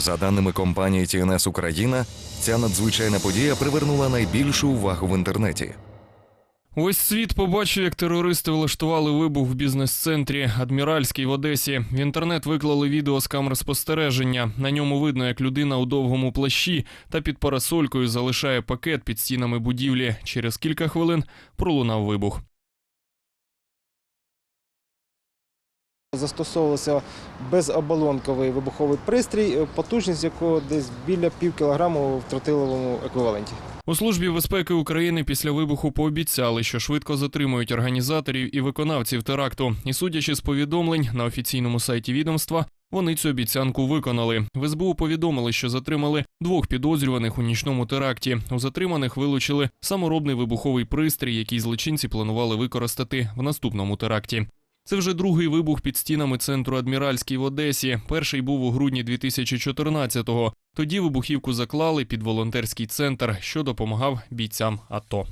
За даними компанії TNS Україна, ця надзвичайна подія привернула найбільшу увагу в інтернеті. Ось світ побачив, як терористи влаштували вибух в бізнес-центрі Адміральський в Одесі. В інтернет виклали відео з камер спостереження. На ньому видно, як людина у довгому плащі та під парасолькою залишає пакет під стінами будівлі. Через кілька хвилин пролунав вибух. Застосовувався безоболонковий вибуховий пристрій, е, потужність якого десь біля пів кілограму в тротиловому еквіваленті. У службі безпеки України після вибуху пообіцяли, що швидко затримують організаторів і виконавців теракту. І судячи з повідомлень на офіційному сайті відомства, вони цю обіцянку виконали. В СБУ повідомили, що затримали двох підозрюваних у нічному теракті. У затриманих вилучили саморобний вибуховий пристрій, який злочинці планували використати в наступному теракті. Це вже другий вибух під стінами центру Адміральський в Одесі. Перший був у грудні 2014-го. Тоді вибухівку заклали під волонтерський центр, що допомагав бійцям АТО.